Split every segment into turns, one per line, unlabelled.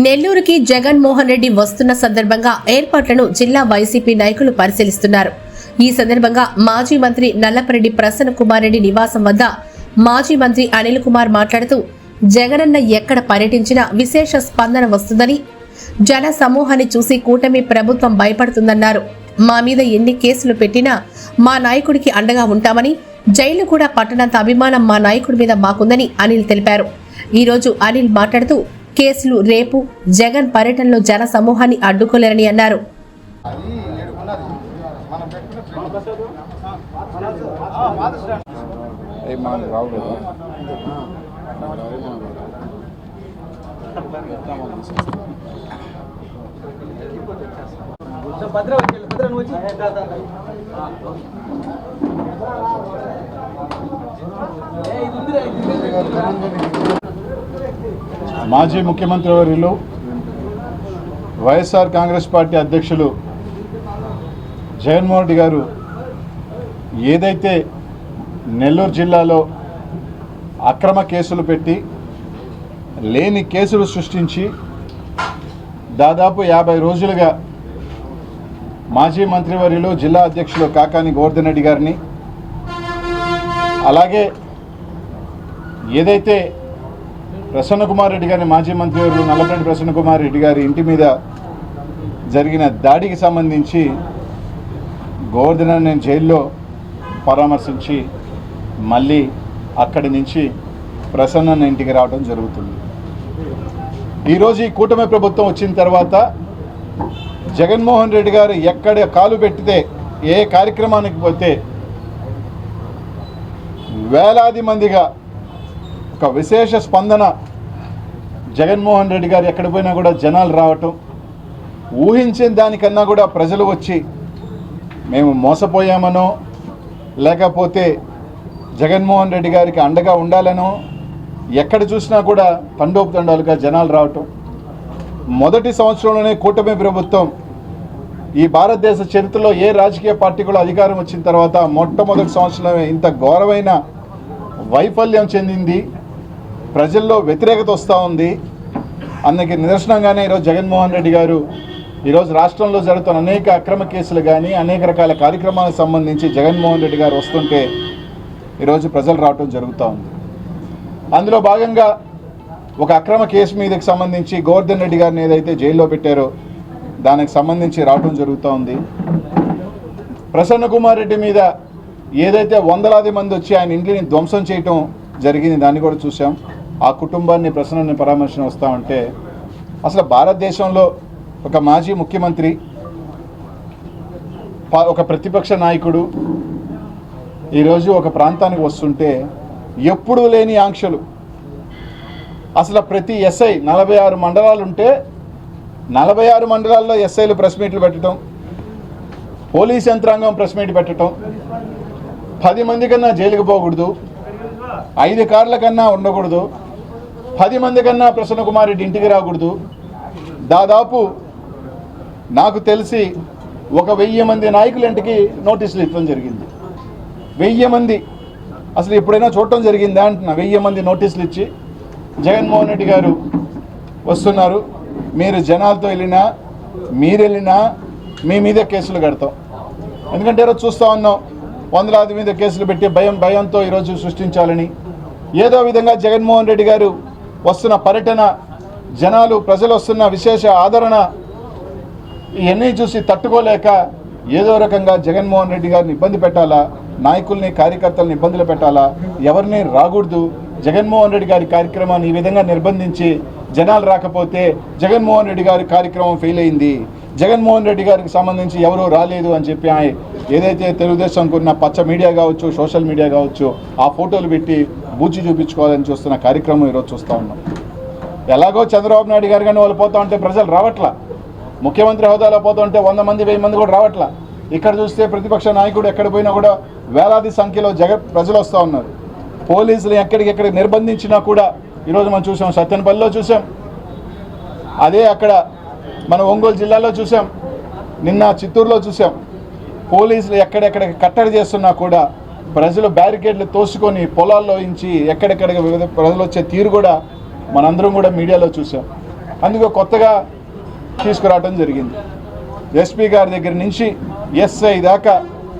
నెల్లూరుకి జగన్మోహన్ రెడ్డి వస్తున్న సందర్భంగా ఏర్పాట్లను జిల్లా వైసీపీ నాయకులు పరిశీలిస్తున్నారు. ఈ సందర్భంగా మాజీ మంత్రి నల్లపరెడ్డి ప్రసన్న కుమార్ రెడ్డి నివాసం వద్ద మాజీ మంత్రి అనిల్ కుమార్ మాట్లాడుతూ జగనన్న ఎక్కడ పర్యటించినా విశేష స్పందన వస్తుందని జన సమూహాన్ని చూసి కూటమి ప్రభుత్వం భయపడుతుందన్నారు. మా మీద ఎన్ని కేసులు పెట్టినా మా నాయకుడికి అండగా ఉంటామని జైలు కూడా పట్టనంత అభిమానం మా నాయకుడి మీద మాకుందని అనిల్ తెలిపారు. ఈరోజు అనిల్ మాట్లాడుతూ కేసులు రేపు జగన్ పర్యటనలో జన సమూహాన్ని అడ్డుకోలేరని అన్నారు.
ఏ
భద్ర భద్ర నువ్వు వచ్చి ఏ, ఇది ఉందిరా, ఇది ఉంది.
మాజీ ముఖ్యమంత్రి వర్యులు వైఎస్ఆర్ కాంగ్రెస్ పార్టీ అధ్యక్షులు జగన్మోహన్ రెడ్డి గారు ఏదైతే నెల్లూరు జిల్లాలో అక్రమ కేసులు పెట్టి లేని కేసులు సృష్టించి దాదాపు యాభై రోజులుగా మాజీ మంత్రివర్యులు జిల్లా అధ్యక్షులు కాకాని గోవర్ధన్ రెడ్డి గారిని అలాగే ఏదైతే ప్రసన్న కుమార్ రెడ్డి గారిని మాజీ మంత్రివర్యులు నల్లపరెడ్డి ప్రసన్న కుమార్ రెడ్డి గారి ఇంటి మీద జరిగిన దాడికి సంబంధించి గోవర్ధనాన్ని నేను జైల్లో పరామర్శించి మళ్ళీ అక్కడి నుంచి ప్రసన్న ఇంటికి రావడం జరుగుతుంది. ఈరోజు ఈ కూటమి ప్రభుత్వం వచ్చిన తర్వాత జగన్మోహన్ రెడ్డి గారు ఎక్కడ కాలు పెట్టితే ఏ కార్యక్రమానికి పోతే వేలాది మందిగా ఒక విశేష స్పందన జగన్మోహన్ రెడ్డి గారు ఎక్కడ పోయినా కూడా జనాలు రావటం ఊహించిన దానికన్నా కూడా ప్రజలు వచ్చి మేము మోసపోయామనో లేకపోతే జగన్మోహన్ రెడ్డి గారికి అండగా ఉండాలనో ఎక్కడ చూసినా కూడా తండోపుతండాలుగా జనాలు రావటం. మొదటి సంవత్సరంలోనే కూటమి ప్రభుత్వం ఈ భారతదేశ చరిత్రలో ఏ రాజకీయ పార్టీ కూడా అధికారం వచ్చిన తర్వాత మొట్టమొదటి సంవత్సరమే ఇంత ఘోరమైన వైఫల్యం చెందింది. ప్రజల్లో వ్యతిరేకత వస్తూ ఉంది. అందుకే నిదర్శనంగానే ఈరోజు జగన్మోహన్ రెడ్డి గారు ఈరోజు రాష్ట్రంలో జరుగుతున్న అనేక అక్రమ కేసులు కానీ అనేక రకాల కార్యక్రమాలకు సంబంధించి జగన్మోహన్ రెడ్డి గారు వస్తుంటే ఈరోజు ప్రజలు రావటం జరుగుతూ ఉంది. అందులో భాగంగా ఒక అక్రమ కేసు మీదకి సంబంధించి గోవర్ధన్ రెడ్డి గారిని ఏదైతే జైల్లో పెట్టారో దానికి సంబంధించి రావటం జరుగుతూ ఉంది. ప్రసన్న కుమార్ రెడ్డి మీద ఏదైతే వందలాది మంది వచ్చి ఆయన ఇంటిని ధ్వంసం చేయటం జరిగింది దాన్ని కూడా చూసాం ఆ కుటుంబాన్ని ప్రసన్నని పరామర్శన వస్తామంటే అసలు భారతదేశంలో ఒక మాజీ ముఖ్యమంత్రి ప- ఒక ప్రతిపక్ష నాయకుడు ఈరోజు ఒక ప్రాంతానికి వస్తుంటే ఎప్పుడూ లేని ఆంక్షలు. అసలు ప్రతి ఎస్ఐ నలభై ఆరు మండలాలు ఉంటే నలభై ఆరు మండలాల్లో ఎస్ఐలు ప్రెస్ మీట్లు పెట్టడం పోలీస్ యంత్రాంగం ప్రెస్ మీట్ పెట్టడం పది మంది కన్నా జైలుకి పోకూడదు ఐదు కార్ల కన్నా ఉండకూడదు. పది మంది కన్నా ప్రసన్న కుమార్ రెడ్డి ఇంటికి రాకూడదు. దాదాపు నాకు తెలిసి ఒక వెయ్యి మంది నాయకుల ఇంటికి నోటీసులు ఇవ్వడం జరిగింది. వెయ్యి మంది. అసలు ఎప్పుడైనా చూడటం జరిగిందా అంటున్నా. వెయ్యి మంది నోటీసులు ఇచ్చి జగన్మోహన్ రెడ్డి గారు వస్తున్నారు. మీరు జనాలతో వెళ్ళినా మీరు వెళ్ళినా మీ మీద కేసులు కడతాం. ఎందుకంటే ఈరోజు చూస్తూ ఉన్నాం. వందలాది మీద కేసులు పెట్టి భయం భయంతో ఈరోజు సృష్టించాలని. ఏదో విధంగా జగన్మోహన్ రెడ్డి గారు వస్తున్న పర్యటన జనాలు ప్రజలు వస్తున్న విశేష ఆదరణ ఇవన్నీ చూసి తట్టుకోలేక ఏదో రకంగా జగన్మోహన్ రెడ్డి గారిని ఇబ్బంది పెట్టాలా? నాయకుల్ని కార్యకర్తల్ని ఇబ్బందులు పెట్టాలా? ఎవరిని రాకూడదు. జగన్మోహన్ రెడ్డి గారి కార్యక్రమాన్ని ఈ విధంగా నిర్బంధించి జనాలు రాకపోతే జగన్మోహన్ రెడ్డి గారి కార్యక్రమం ఫెయిల్ అయింది. జగన్మోహన్ రెడ్డి గారికి సంబంధించి ఎవరూ రాలేదు అని చెప్పి ఆయన ఏదైతే తెలుగుదేశం కొన్న పచ్చ మీడియా కావచ్చు సోషల్ మీడియా కావచ్చు ఆ ఫోటోలు పెట్టి బూచి చూపించుకోవాలని చూస్తున్న కార్యక్రమం ఈరోజు చూస్తూ ఉన్నాం. ఎలాగో చంద్రబాబు నాయుడు గారు కానీ వాళ్ళు పోతా ఉంటే ప్రజలు రావట్లా. ముఖ్యమంత్రి హోదాలో పోతూ ఉంటే వంద మంది వెయ్యి మంది కూడా రావట్లా. ఇక్కడ చూస్తే ప్రతిపక్ష నాయకుడు ఎక్కడ పోయినా కూడా వేలాది సంఖ్యలో జగ ప్రజలు వస్తూ ఉన్నారు. పోలీసులు ఎక్కడికెక్కడ నిర్బంధించినా కూడా ఈరోజు మనం చూసాం సత్యనపల్లిలో చూసాం. అదే అక్కడ మన ఒంగోలు జిల్లాలో చూసాం. నిన్న చిత్తూరులో చూసాం. పోలీసులు ఎక్కడెక్కడ కట్టడి చేస్తున్నా కూడా ప్రజలు బ్యారికేడ్లు తోసుకొని పొలాల్లో ఇంచి ఎక్కడెక్కడ వివిధ ప్రజలు వచ్చే తీరు కూడా మనందరం కూడా మీడియాలో చూసాం. అందుకు కొత్తగా తీసుకురావడం జరిగింది. ఎస్పీ గారి దగ్గర నుంచి ఎస్ఐ దాకా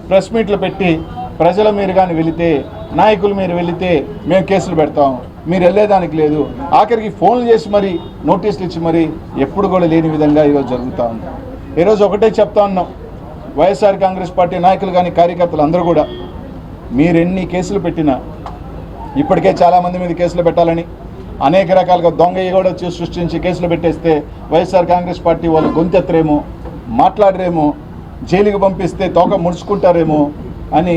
ప్రెస్ మీట్లు పెట్టి ప్రజల మీరు కానీ వెళితే నాయకులు మీరు వెళితే మేము కేసులు పెడతాము మీరు వెళ్ళేదానికి లేదు. ఆఖరికి ఫోన్లు చేసి మరి నోటీసులు ఇచ్చి మరి ఎప్పుడు కూడా లేని విధంగా ఈరోజు జరుగుతూ ఉంది. ఈరోజు ఒకటే చెప్తా ఉన్నాం. వైఎస్ఆర్ కాంగ్రెస్ పార్టీ నాయకులు కానీ కార్యకర్తలు అందరూ కూడా మీరు ఎన్ని కేసులు పెట్టినా ఇప్పటికే చాలామంది మీద కేసులు పెట్టాలని అనేక రకాలుగా దొంగ కూడా వచ్చి సృష్టించి కేసులు పెట్టేస్తే వైఎస్ఆర్ కాంగ్రెస్ పార్టీ వాళ్ళు గొంతెత్తరేమో మాట్లాడరేమో జైలుకి పంపిస్తే తోక ముడుచుకుంటారేమో అని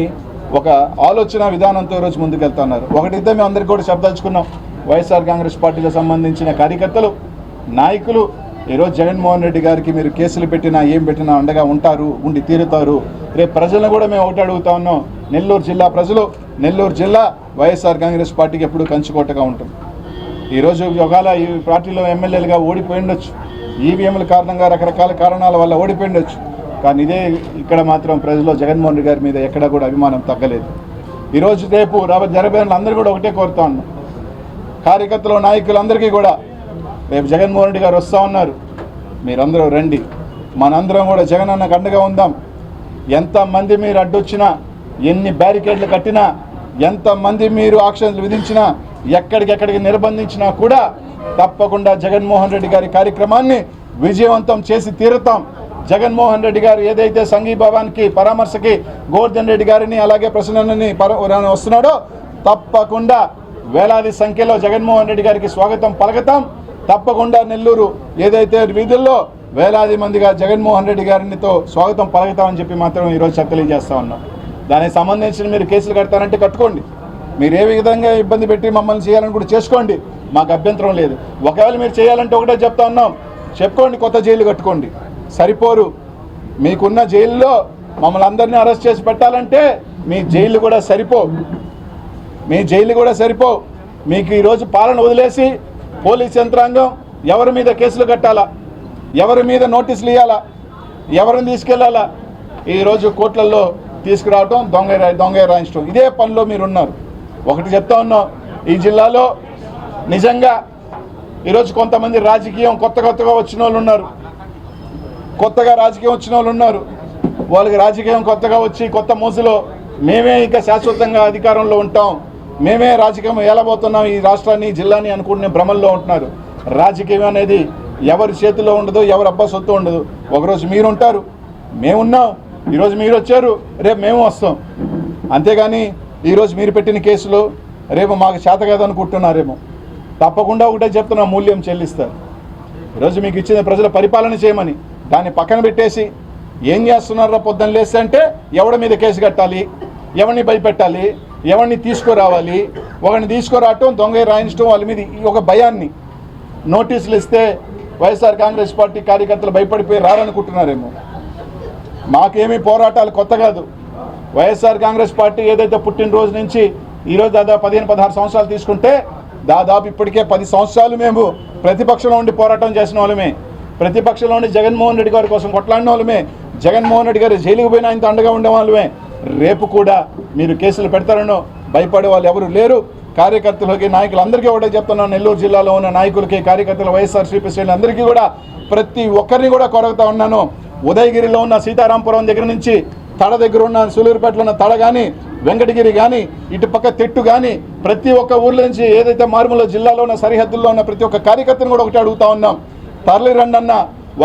ఒక ఆలోచన విధానంతో ఈరోజు ముందుకెళ్తున్నారు. ఒకటిద్దే మేము అందరికీ కూడా శబ్దించుకున్నాం వైఎస్ఆర్ కాంగ్రెస్ పార్టీకి సంబంధించిన కార్యకర్తలు నాయకులు ఈరోజు జగన్మోహన్ రెడ్డి గారికి మీరు కేసులు పెట్టినా ఏం పెట్టినా అండగా ఉంటారు ఉండి తీరుతారు. రేపు ప్రజలను కూడా మేము ఒకటి అడుగుతా ఉన్నాం. నెల్లూరు జిల్లా ప్రజలు నెల్లూరు జిల్లా వైఎస్ఆర్ కాంగ్రెస్ పార్టీకి ఎప్పుడు కంచుకోటగా ఉంటుంది ఈరోజు ఒకవేళ ఈ పార్టీలో ఎమ్మెల్యేలుగా ఓడిపోయి ఉండొచ్చు. ఈవీఎంల కారణంగా రకరకాల కారణాల వల్ల ఓడిపోయిండొచ్చు కానీ ఇదే ఇక్కడ మాత్రం ప్రజల్లో జగన్మోహన్ రెడ్డి గారి మీద ఎక్కడా కూడా అభిమానం తగ్గలేదు. ఈరోజు రేపు రాబోయే జరగబోయే అందరూ కూడా ఒకటే కోరుతా ఉన్నాం. కార్యకర్తలు నాయకులందరికీ కూడా రేపు జగన్మోహన్ రెడ్డి గారు వస్తూ ఉన్నారు. మీరందరూ రండి. మనందరం కూడా జగన్ అన్నకు అండగా ఉందాం. ఎంతమంది మీరు అడ్డొచ్చినా ఎన్ని బ్యారికేడ్లు కట్టినా ఎంతమంది మీరు ఆక్షన్లు విధించినా ఎక్కడికెక్కడికి నిర్బంధించినా కూడా తప్పకుండా జగన్మోహన్ రెడ్డి గారి కార్యక్రమాన్ని విజయవంతం చేసి తీరుతాం. జగన్మోహన్ రెడ్డి గారు ఏదైతే సంఘీభావానికి పరామర్శకి గోవర్ధన్ రెడ్డి గారిని అలాగే ప్రసన్నని పర వస్తున్నాడో తప్పకుండా వేలాది సంఖ్యలో జగన్మోహన్ రెడ్డి గారికి స్వాగతం పలకతాం. తప్పకుండా నెల్లూరు ఏదైతే వీధుల్లో వేలాది మందిగా జగన్మోహన్ రెడ్డి గారినితో స్వాగతం పలకతామని చెప్పి మాత్రం ఈరోజు తెలియజేస్తా ఉన్నాం. దానికి సంబంధించిన మీరు కేసులు కడతారంటే కట్టుకోండి. మీరు ఏ విధంగా ఇబ్బంది పెట్టి మమ్మల్ని చేయాలని కూడా చేసుకోండి. మాకు అభ్యంతరం లేదు. ఒకవేళ మీరు చేయాలంటే ఒకటే చెప్తా ఉన్నాం. చెప్పుకోండి కొత్త జైలు కట్టుకోండి. సరిపోరు. మీకున్న జైల్లో మమ్మల్ని అందరినీ అరెస్ట్ చేసి పెట్టాలంటే మీ జైలు కూడా సరిపో. మీ జైలు కూడా సరిపో. మీకు ఈరోజు పాలన వదిలేసి పోలీస్ యంత్రాంగం ఎవరి మీద కేసులు కట్టాలా? ఎవరి మీద నోటీసులు ఇవ్వాలా ఎవరిని తీసుకెళ్ళాలా? ఈరోజు కోర్టులలో తీసుకురావటం దొంగ దొంగ రాయించడం ఇదే పనిలో మీరు ఉన్నారు ఒకటి చెప్తా ఉన్నాం ఈ జిల్లాలో నిజంగా ఈరోజు కొంతమంది రాజకీయం కొత్త కొత్తగా వచ్చిన వాళ్ళు ఉన్నారు. కొత్తగా రాజకీయం వచ్చిన వాళ్ళు ఉన్నారు. వాళ్ళకి రాజకీయం కొత్తగా వచ్చి కొత్త మోసులో మేమే ఇంకా శాశ్వతంగా అధికారంలో ఉంటాం. మేమే రాజకీయం ఏలబోతున్నాం ఈ రాష్ట్రాన్ని జిల్లాని అనుకునే భ్రమల్లో ఉంటున్నారు. రాజకీయం అనేది ఎవరి చేతిలో ఉండదు ఎవరి అబ్బా సొత్తు ఉండదు. ఒకరోజు మీరు ఉంటారు మేమున్నాం. ఈరోజు మీరు వచ్చారు రేపు మేము వస్తాం. అంతేగాని ఈరోజు మీరు పెట్టిన కేసులు రేపు మాకు చేత కాదనుకుంటున్నారేమో. తప్పకుండా ఒకటే చెప్తున్నా మూల్యం చెల్లిస్తారు. ఈరోజు మీకు ఇచ్చిన ప్రజల పరిపాలన చేయమని. దాన్ని పక్కన పెట్టేసి ఏం చేస్తున్నారా పొద్దున్న లేస్తే అంటే ఎవడి మీద కేసు కట్టాలి? ఎవరిని భయపెట్టాలి? ఎవరిని తీసుకురావాలి? ఒకరిని తీసుకురావటం దొంగ రాయించడం వాళ్ళ మీద ఈ ఒక భయాన్ని. నోటీసులు ఇస్తే వైఎస్ఆర్ కాంగ్రెస్ పార్టీ కార్యకర్తలు భయపడిపోయి రారనుకుంటున్నారేమో. మాకేమీ పోరాటాలు కొత్త కాదు. వైఎస్ఆర్ కాంగ్రెస్ పార్టీ ఏదైతే పుట్టినరోజు నుంచి ఈరోజు దాదాపు పదిహేను పదహారు సంవత్సరాలు తీసుకుంటే దాదాపు ఇప్పటికే పది సంవత్సరాలు మేము ప్రతిపక్షంలో ఉండి పోరాటం చేసిన వాళ్ళమే. ప్రతిపక్షంలోని జగన్మోహన్ రెడ్డి గారి కోసం కొట్లాడిన వాళ్ళమే. జగన్మోహన్ రెడ్డి గారు జైలుకు పోయిన ఆయనతో అండగా ఉండే వాళ్ళమే. రేపు కూడా మీరు కేసులు పెడతారనో భయపడే వాళ్ళు ఎవరు లేరు. కార్యకర్తలకి నాయకులందరికీ ఒకటే చెప్తున్నాను. నెల్లూరు జిల్లాలో ఉన్న నాయకులకి కార్యకర్తలు వైఎస్ఆర్ శ్రీ అందరికీ కూడా ప్రతి ఒక్కరిని కూడా కొరగుతా ఉన్నాను. ఉదయగిరిలో ఉన్న సీతారాంపురం దగ్గర నుంచి తడ దగ్గర ఉన్న సూలూరుపేటలో ఉన్న తడ కానీ వెంకటగిరి కానీ ఇటు పక్క తెట్టు కానీ ప్రతి ఒక్క ఊర్ల నుంచి ఏదైతే మారుమూల జిల్లాలో ఉన్న సరిహద్దుల్లో ఉన్న ప్రతి ఒక్క కార్యకర్తను కూడా ఒకటి అడుగుతా ఉన్నాం. తరలి రండి అన్న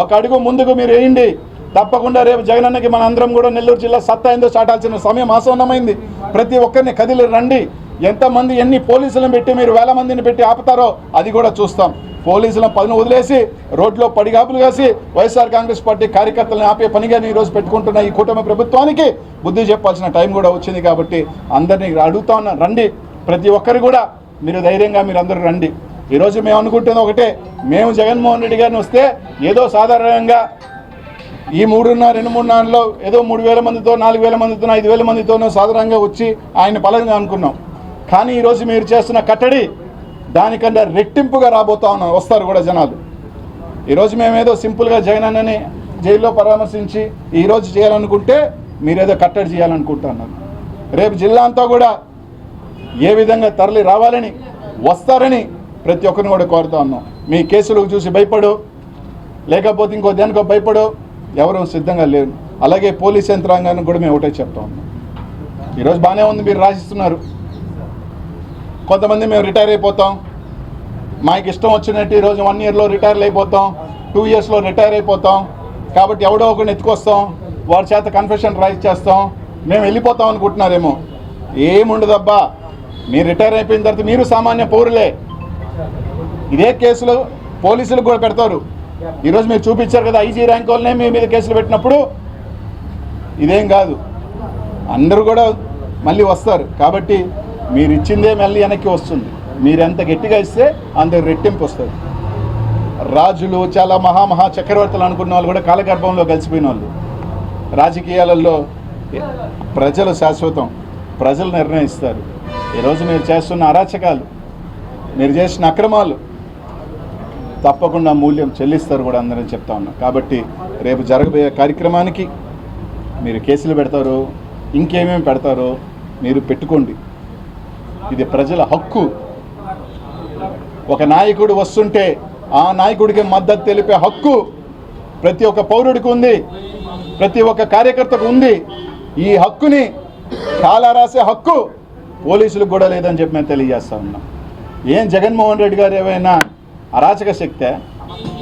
ఒక అడుగు ముందుకు మీరు వేయండి. తప్పకుండా రేపు జగనన్నకి మన అందరం కూడా నెల్లూరు జిల్లా సత్తా ఏందో చాటాల్సిన సమయం ఆసన్నమైంది. ప్రతి ఒక్కరిని కదిలి రండి. ఎంతమంది ఎన్ని పోలీసులను పెట్టి మీరు వేల మందిని పెట్టి ఆపుతారో అది కూడా చూస్తాం. పోలీసులను పనులు వదిలేసి రోడ్లో పడిగాపులు కాసి వైఎస్ఆర్ కాంగ్రెస్ పార్టీ కార్యకర్తలను ఆపే పనిగా ఈ రోజు పెట్టుకుంటున్న ఈ కూటమి ప్రభుత్వానికి బుద్ధి చెప్పాల్సిన టైం కూడా వచ్చింది కాబట్టి అందరినీ అడుగుతా ఉన్నా రండి. ప్రతి ఒక్కరు కూడా మీరు ధైర్యంగా మీరు అందరూ రండి. ఈరోజు మేము అనుకుంటుంది ఒకటే. మేము జగన్మోహన్ రెడ్డి గారిని వస్తే ఏదో సాధారణంగా ఈ మూడున్నర రెండు మూడున్నరలో ఏదో మూడు వేల మందితో నాలుగు వేల మందితో ఐదు వేల మందితోనో సాధారణంగా వచ్చి ఆయన బలంగా అనుకున్నాం. కానీ ఈరోజు మీరు చేస్తున్న కట్టడి దానికన్నా రెట్టింపుగా రాబోతా ఉన్నాం వస్తారు కూడా జనాలు. ఈరోజు మేమేదో సింపుల్గా జగన్ అన్నని జైల్లో పరామర్శించి ఈరోజు చేయాలనుకుంటే మీరేదో కట్టడి చేయాలనుకుంటున్నారు. రేపు జిల్లా అంతా కూడా ఏ విధంగా తరలి రావాలని వస్తారని ప్రతి ఒక్కరిని కూడా కోరుతా ఉన్నాం. మీ కేసులకు చూసి భయపడు లేకపోతే ఇంకో దేనికో భయపడు ఎవరు సిద్ధంగా లేరు. అలాగే పోలీస్ యంత్రాంగానికి కూడా మేము ఒకటే చెప్తా ఉన్నాం. ఈరోజు బాగానే ఉంది మీరు రాసిస్తున్నారు. కొంతమంది మేము రిటైర్ అయిపోతాం. మాకు ఇష్టం వచ్చినట్టు ఈరోజు వన్ ఇయర్లో రిటైర్ అయిపోతాం. టూ ఇయర్స్లో రిటైర్ అయిపోతాం. కాబట్టి ఎవడో ఒకరిని ఎత్తుకొస్తాం. వారి చేత కన్ఫెషన్ రైజ్ చేస్తాం. మేము వెళ్ళిపోతాం అనుకుంటున్నారేమో. ఏముండదబ్బా? మీరు రిటైర్ అయిపోయిన తర్వాత మీరు సామాన్య పౌరులే. ఇదే కేసులు పోలీసులకు కూడా పెడతారు. ఈరోజు మీరు చూపించారు కదా ఐజీ ర్యాంక్ వాళ్ళనే మీ మీద కేసులు పెట్టినప్పుడు. ఇదేం కాదు. అందరూ కూడా మళ్ళీ వస్తారు. కాబట్టి మీరు ఇచ్చిందే మళ్ళీ వెనక్కి వస్తుంది. మీరు ఎంత గట్టిగా ఇస్తే అంత రెట్టింపు వస్తుంది. రాజులు చాలా మహామహా చక్రవర్తులు అనుకున్న వాళ్ళు కూడా కాలగర్భంలో కలిసిపోయిన వాళ్ళు. రాజకీయాలలో ప్రజలు శాశ్వతం. ప్రజలు నిర్ణయిస్తారు. ఈరోజు మీరు చేస్తున్న అరాచకాలు మీరు చేసిన అక్రమాలు తప్పకుండా మూల్యం చెల్లిస్తారు కూడా అందరని చెప్తా ఉన్నాం. కాబట్టి రేపు జరగబోయే కార్యక్రమానికి మీరు కేసులు పెడతారు ఇంకేమేమి పెడతారో మీరు పెట్టుకోండి. ఇది ప్రజల హక్కు. ఒక నాయకుడు వస్తుంటే ఆ నాయకుడికి మద్దతు తెలిపే హక్కు ప్రతి ఒక్క పౌరుడికి ఉంది ప్రతి ఒక్క కార్యకర్తకు ఉంది. ఈ హక్కుని కాలా రాసే హక్కు పోలీసులకు కూడా లేదని చెప్పి మేము తెలియజేస్తా ఉన్నాం. ఏం జగన్మోహన్ రెడ్డి గారు ఏమైనా అరాచక శక్తే?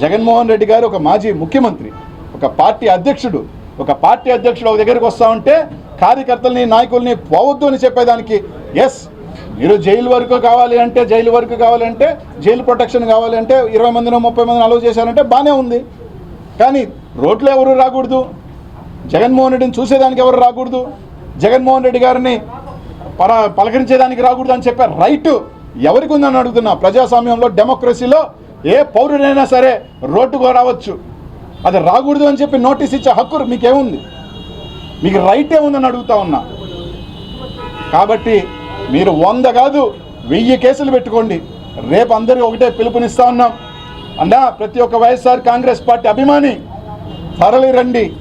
జగన్మోహన్ రెడ్డి గారు ఒక మాజీ ముఖ్యమంత్రి ఒక పార్టీ అధ్యక్షుడు ఒక పార్టీ అధ్యక్షుడు ఒక దగ్గరికి వస్తా ఉంటే కార్యకర్తల్ని నాయకుల్ని పోవద్దు అని చెప్పేదానికి ఎస్ మీరు జైలు వరకు కావాలి అంటే జైలు వరకు కావాలంటే జైలు ప్రొటెక్షన్ కావాలి అంటే ఇరవై మందినో ముప్పై మందిని అలవ్ చేశారంటే బాగానే ఉంది. కానీ రోడ్లు ఎవరు రాకూడదు? జగన్మోహన్ రెడ్డిని చూసేదానికి ఎవరు రాకూడదు? జగన్మోహన్ రెడ్డి గారిని పర పలకరించేదానికి రాకూడదు అని చెప్పే రైటు ఎవరికి ఉందని అడుగుతున్నా? ప్రజాస్వామ్యంలో డెమోక్రసీలో ఏ పౌరుడైనా సరే రోడ్డుకు రావచ్చు. అది రాకూడదు అని చెప్పి నోటీస్ ఇచ్చే హక్కు మీకేముంది? మీకు రైటే ఉందని అడుగుతా ఉన్నా. కాబట్టి మీరు వంద కాదు వెయ్యి కేసులు పెట్టుకోండి. రేపు అందరూ ఒకటే పిలుపునిస్తా ఉన్నాం. అన్నా ప్రతి ఒక్క వైఎస్ఆర్ కాంగ్రెస్ పార్టీ అభిమాని తరలి రండి.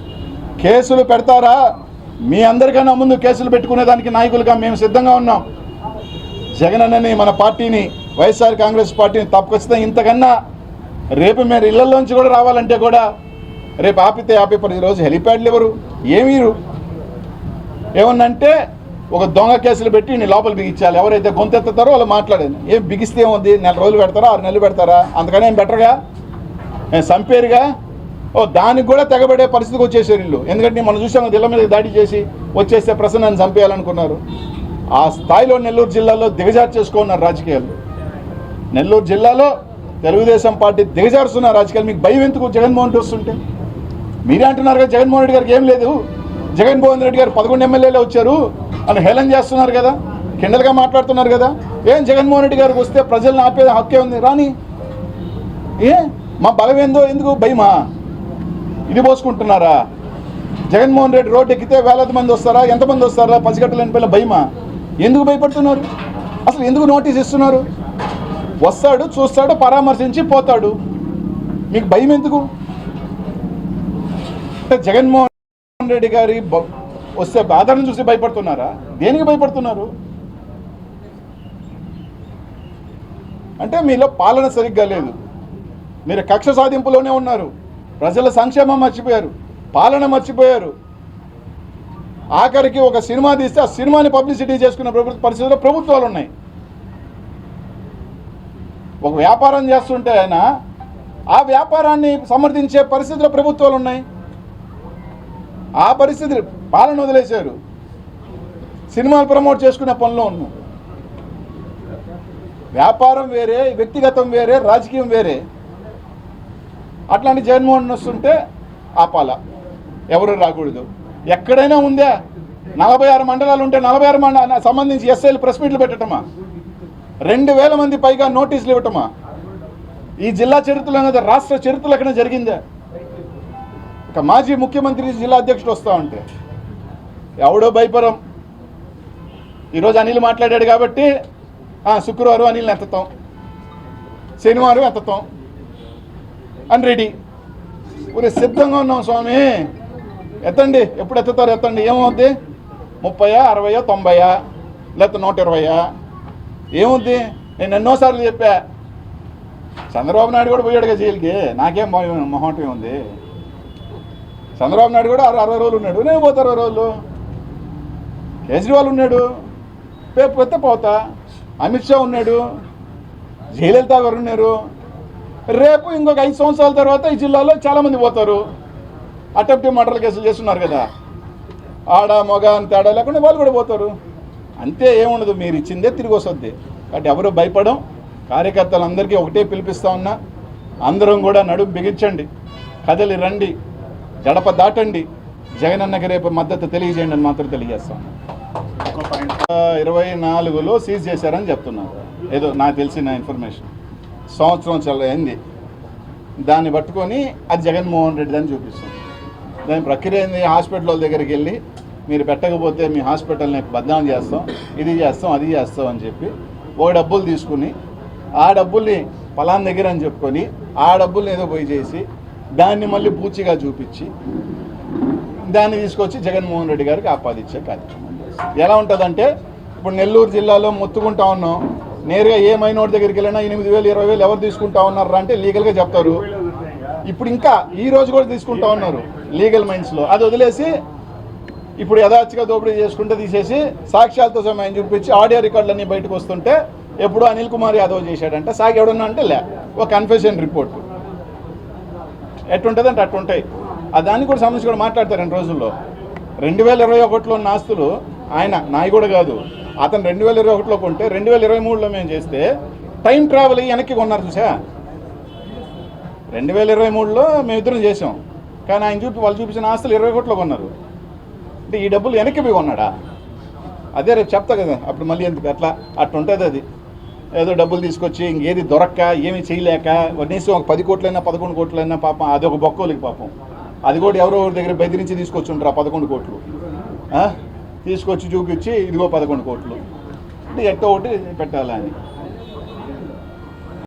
కేసులు పెడతారా? మీ అందరికన్నా ముందు కేసులు పెట్టుకునేదానికి నాయకులుగా మేము సిద్ధంగా ఉన్నాం. జగన్ అన్నని మన పార్టీని వైఎస్ఆర్ కాంగ్రెస్ పార్టీని తప్పకొచ్చితే ఇంతకన్నా రేపు మీరు ఇళ్ళలోంచి కూడా రావాలంటే కూడా రేపు ఆపితే ఆపే పరి ఈరోజు హెలిప్యాడ్లు ఎవరు? ఏమీరు ఏమన్నంటే ఒక దొంగ కేసులు పెట్టి నీ లోపల బిగించాలి. ఎవరైతే గొంతెత్తుతారో వాళ్ళు మాట్లాడాను ఏం బిగిస్తే ఏముంది? నెల రోజులు పెడతారా? ఆరు నెలలు పెడతారా? అంతకనే ఏం బెటర్గా? ఏం సంపేరుగా? ఓ దానికి కూడా తెగబడే పరిస్థితికి వచ్చేసారు ఇల్లు ఎందుకంటే మనం చూసాము ఇళ్ళ మీద దాడి చేసి వచ్చేస్తే ప్రసన్నాన్ని చంపేయాలనుకున్నారు. ఆ స్థాయిలో నెల్లూరు జిల్లాలో దిగజారు చేసుకున్నారు రాజకీయాలు. నెల్లూరు జిల్లాలో తెలుగుదేశం పార్టీ దిగజారుస్తున్న రాజకీయాలు. మీకు భయం ఎందుకు జగన్మోహన్ రెడ్డి వస్తుంటే? మీరే అంటున్నారు కదా జగన్మోహన్ రెడ్డి గారికి ఏం లేదు. జగన్మోహన్ రెడ్డి గారు పదకొండు ఎమ్మెల్యేలే వచ్చారు అని హేళన చేస్తున్నారు కదా కిండలుగా మాట్లాడుతున్నారు కదా. ఏం జగన్మోహన్ రెడ్డి గారికి వస్తే ప్రజలను ఆపేది హక్కే ఉంది? రాని. ఏ? మా బలం ఏందో ఎందుకు? భయమా? ఇది పోసుకుంటున్నారా? జగన్మోహన్ రెడ్డి రోడ్డు ఎక్కితే వేలాది మంది వస్తారా? ఎంతమంది వస్తారా? పసిగట్టలేని పిల్ల భయమా? ఎందుకు భయపడుతున్నారు? అసలు ఎందుకు నోటీస్ ఇస్తున్నారు? వస్తాడు చూస్తాడు పరామర్శించి పోతాడు. మీకు భయం ఎందుకు? అంటే జగన్మోహన్ రెడ్డి గారి వస్తే బాధను చూసి భయపడుతున్నారా? దేనికి భయపడుతున్నారు? అంటే మీలో పాలన సరిగ్గా లేదు. మీరు కక్ష సాధింపులోనే ఉన్నారు. ప్రజల సంక్షేమం మర్చిపోయారు. పాలన మర్చిపోయారు. ఆఖరికి ఒక సినిమా తీస్తే ఆ సినిమాని పబ్లిసిటీ చేసుకునే ప్రభుత్వ పరిస్థితుల్లో ప్రభుత్వాలు ఉన్నాయి. ఒక వ్యాపారం చేస్తుంటే ఆయన ఆ వ్యాపారాన్ని సమర్థించే పరిస్థితుల్లో ప్రభుత్వాలు ఉన్నాయి. ఆ పరిస్థితి పాలన వదిలేశారు. సినిమాలు ప్రమోట్ చేసుకునే పనిలో ఉన్నాం. వ్యాపారం వేరే వ్యక్తిగతం వేరే రాజకీయం వేరే. అట్లాంటి జగన్మోహన్ వస్తుంటే ఆపాల. ఎవరు రాకూడదు. ఎక్కడైనా ఉందా? నలభై ఆరు మండలాలు ఉంటే నలభై ఆరు మండల సంబంధించి ఎస్ఐలు ప్రెస్ మీట్లు పెట్టటమా? రెండు వేల మంది పైగా నోటీసులు ఇవ్వటమా? ఈ జిల్లా చరిత్రలో అనేది రాష్ట్ర చరిత్రలో ఎక్కడ జరిగిందా? ఇక మాజీ ముఖ్యమంత్రి జిల్లా అధ్యక్షుడు వస్తా ఉంటే. ఎవడో భయపరం. ఈరోజు అనిల్ మాట్లాడాడు కాబట్టి శుక్రవారం అనిల్ని ఎత్తుతాం. శనివారం ఎత్తుతాం. అని రెడీ ఊరే సిద్ధంగా ఉన్నాం స్వామి. ఎత్తండి. ఎప్పుడు ఎత్తుతారు? ఎత్తండి. ఏమవుద్ది? ముప్పయా అరవయో తొంభయా? లేకపోతే నూట ఇరవయా ఏముంది నేను ఎన్నోసార్లు చెప్పా. చంద్రబాబు నాయుడు కూడా పోయాడుగా జైలుకి. నాకేం మొహం- ఉంది చంద్రబాబు నాయుడు కూడా అరవై అరవై రోజులు ఉన్నాడు. నేను పోతా అరవై రోజులు. కేజ్రీవాల్ ఉన్నాడు. రేపు పోతే పోతా. అమిత్ షా ఉన్నాడు. జయలలిత గారు ఉన్నారు. రేపు ఇంకొక ఐదు సంవత్సరాల తర్వాత ఈ జిల్లాలో చాలామంది పోతారు. అటెంప్టివ్ మర్డర్ కేసులు చేస్తున్నారు కదా. ఆడ మగ అని తేడా లేకుండా వాళ్ళు కూడా పోతారు. అంతే ఏముండదు మీరు ఇచ్చిందే తిరిగి వస్తుంది. కాబట్టి ఎవరు భయపడం కార్యకర్తలందరికీ ఒకటే పిలిపిస్తా ఉన్నా అందరం కూడా నడుము బిగించండి. కదలి రండి. గడప దాటండి. జగనన్నకి రేపు మద్దతు తెలియజేయండి అని మాత్రం తెలియజేస్తాం ఇరవై నాలుగులో సీజ్ చేశారని చెప్తున్నారు. ఏదో నాకు తెలిసిన ఇన్ఫర్మేషన్ సంవత్సరం చాలా అయింది. దాన్ని పట్టుకొని అది జగన్మోహన్ రెడ్డి అని చూపిస్తుంది. దాని ప్రక్రియ ఏంది హాస్పిటల్ దగ్గరికి వెళ్ళి మీరు పెట్టకపోతే మీ హాస్పిటల్ని బద్నాం చేస్తాం ఇది చేస్తాం అది చేస్తాం అని చెప్పి ఓ డబ్బులు తీసుకుని ఆ డబ్బుల్ని పలాన్ దగ్గర అని చెప్పుకొని ఆ డబ్బుల్ని ఏదో పోయి చేసి దాన్ని మళ్ళీ పూచిగా చూపించి దాన్ని తీసుకొచ్చి జగన్మోహన్ రెడ్డి గారికి ఆపాదించే కార్యక్రమం ఎలా ఉంటుందంటే ఇప్పుడు నెల్లూరు జిల్లాలో మొత్తుకుంటా ఉన్నాం. నేరుగా ఏ మైనోటి దగ్గరికి వెళ్ళినా ఎనిమిది వేలు ఇరవై వేలు ఎవరు తీసుకుంటా ఉన్నారా అంటే లీగల్గా చెప్తారు. ఇప్పుడు ఇంకా ఈ రోజు కూడా తీసుకుంటా ఉన్నారు లీగల్ మైండ్స్లో అది వదిలేసి ఇప్పుడు యథాచిగా దోపిడీ చేసుకుంటే తీసేసి సాక్ష్యాలతో సమయం చూపించి ఆడియో రికార్డులన్నీ బయటకు వస్తుంటే ఎప్పుడు అనిల్ కుమార్ యాదవ్ చేశాడంటే. సాగి ఎవడన్నా అంటే లే ఒక కన్ఫెషన్ రిపోర్ట్. ఎట్టుంటుంది అంటే అట్టుంటాయి. ఆ దాన్ని కూడా సంబంధించి కూడా మాట్లాడతారు రెండు రోజుల్లో. రెండు వేల ఇరవై ఒకటిలో ఉన్న ఆస్తులు ఆయన నాయి కూడా కాదు. అతను రెండు వేల ఇరవై ఒకటిలో కొంటే రెండు వేల ఇరవై మూడులో మేము చేస్తే టైం ట్రావెల్ అయ్యి వెనక్కి కొన్నారు చూసా రెండు వేల ఇరవై మూడులో మేము ఇద్దరం చేసాం కానీ ఆయన చూపి వాళ్ళు చూపించిన ఆస్తులు ఇరవై కోట్లో కొన్నారు. అంటే ఈ డబ్బులు వెనక్కి పోయి కొన్నాడా? అదే రేపు చెప్తా కదా అప్పుడు మళ్ళీ ఎందుకు అట్లా? అట్లా ఉంటుంది అది. ఏదో డబ్బులు తీసుకొచ్చి ఇంకేది దొరక్క ఏమీ చేయలేక కనీసం ఒక పది కోట్లైనా పదకొండు కోట్లైనా పాపం అది ఒక బొక్కోలికి పాపం. అది కూడా ఎవరో ఒకరి దగ్గర బెదిరించి తీసుకొచ్చి ఉంటారు ఆ పదకొండు కోట్లు. తీసుకొచ్చి చూపించి ఇదిగో పదకొండు కోట్లు. అంటే ఎట్టో ఒకటి పెట్టాలని